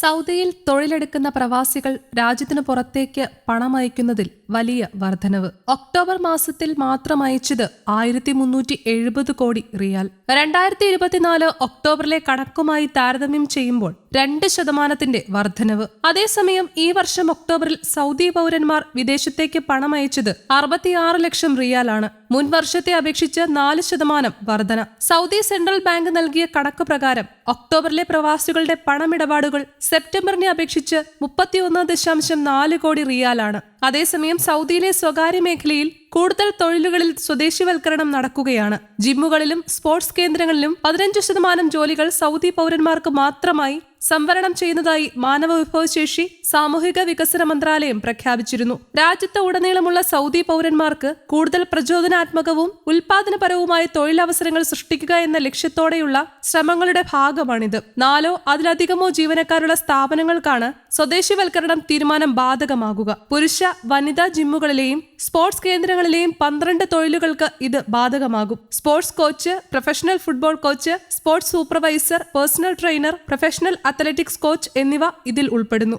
സൗദിയിൽ തൊഴിലെടുക്കുന്ന പ്രവാസികൾ രാജ്യത്തിനു പുറത്തേക്ക് പണമയക്കുന്നതിൽ വലിയ വർധനവ്. ഒക്ടോബർ മാസത്തിൽ മാത്രം അയച്ചത് ആയിരത്തി മുന്നൂറ്റി എഴുപത് കോടി റിയാൽ. രണ്ടായിരത്തി ഇരുപത്തിനാല് ഒക്ടോബറിലെ കണക്കുമായി താരതമ്യം ചെയ്യുമ്പോൾ രണ്ട് ശതമാനത്തിന്റെ വർധനവ്. അതേസമയം ഈ വർഷം ഒക്ടോബറിൽ സൗദി പൗരന്മാർ വിദേശത്തേക്ക് പണം അയച്ചത് അറുപത്തിയാറ് ലക്ഷം റിയാലാണ്. മുൻ വർഷത്തെ അപേക്ഷിച്ച് നാല് ശതമാനം വർധന. സൗദി സെൻട്രൽ ബാങ്ക് നൽകിയ കണക്ക് പ്രകാരം ഒക്ടോബറിലെ പ്രവാസികളുടെ പണമിടപാടുകൾ സെപ്റ്റംബറിനെ അപേക്ഷിച്ച് മുപ്പത്തിയൊന്ന് ദശാംശം നാല് കോടി റിയാലാണ്. അതേസമയം സൗദിയിലെ സ്വകാര്യ മേഖലയിൽ കൂടുതൽ തൊഴിലുകളിൽ സ്വദേശിവൽക്കരണം നടക്കുകയാണ്. ജിമ്മുകളിലും സ്പോർട്സ് കേന്ദ്രങ്ങളിലും പതിനഞ്ച് ശതമാനം ജോലികൾ സൗദി പൗരന്മാർക്ക് മാത്രമായി സംവരണം ചെയ്യുന്നതായി മാനവ വിഭവശേഷി സാമൂഹിക വികസന മന്ത്രാലയം പ്രഖ്യാപിച്ചിരുന്നു. രാജ്യത്ത് ഉടനീളമുള്ള സൗദി പൗരന്മാർക്ക് കൂടുതൽ പ്രചോദനാത്മകവും ഉൽപാദനപരവുമായ തൊഴിലവസരങ്ങൾ സൃഷ്ടിക്കുക എന്ന ലക്ഷ്യത്തോടെയുള്ള ശ്രമങ്ങളുടെ ഭാഗമാണിത്. നാലോ അതിലധികമോ ജീവനക്കാരുള്ള സ്ഥാപനങ്ങൾക്കാണ് സ്വദേശിവൽക്കരണം തീരുമാനം ബാധകമാകുക. പുരുഷ വനിതാ ജിമ്മുകളിലെയും സ്പോർട്സ് കേന്ദ്രങ്ങളിലെയും പന്ത്രണ്ട് തൊഴിലുകൾക്ക് ഇത് ബാധകമാകും. Sports coach professional football coach sports supervisor personal trainer professional athletics coach എന്നിവ ഇതിൽ ഉൾപ്പെടുന്നു.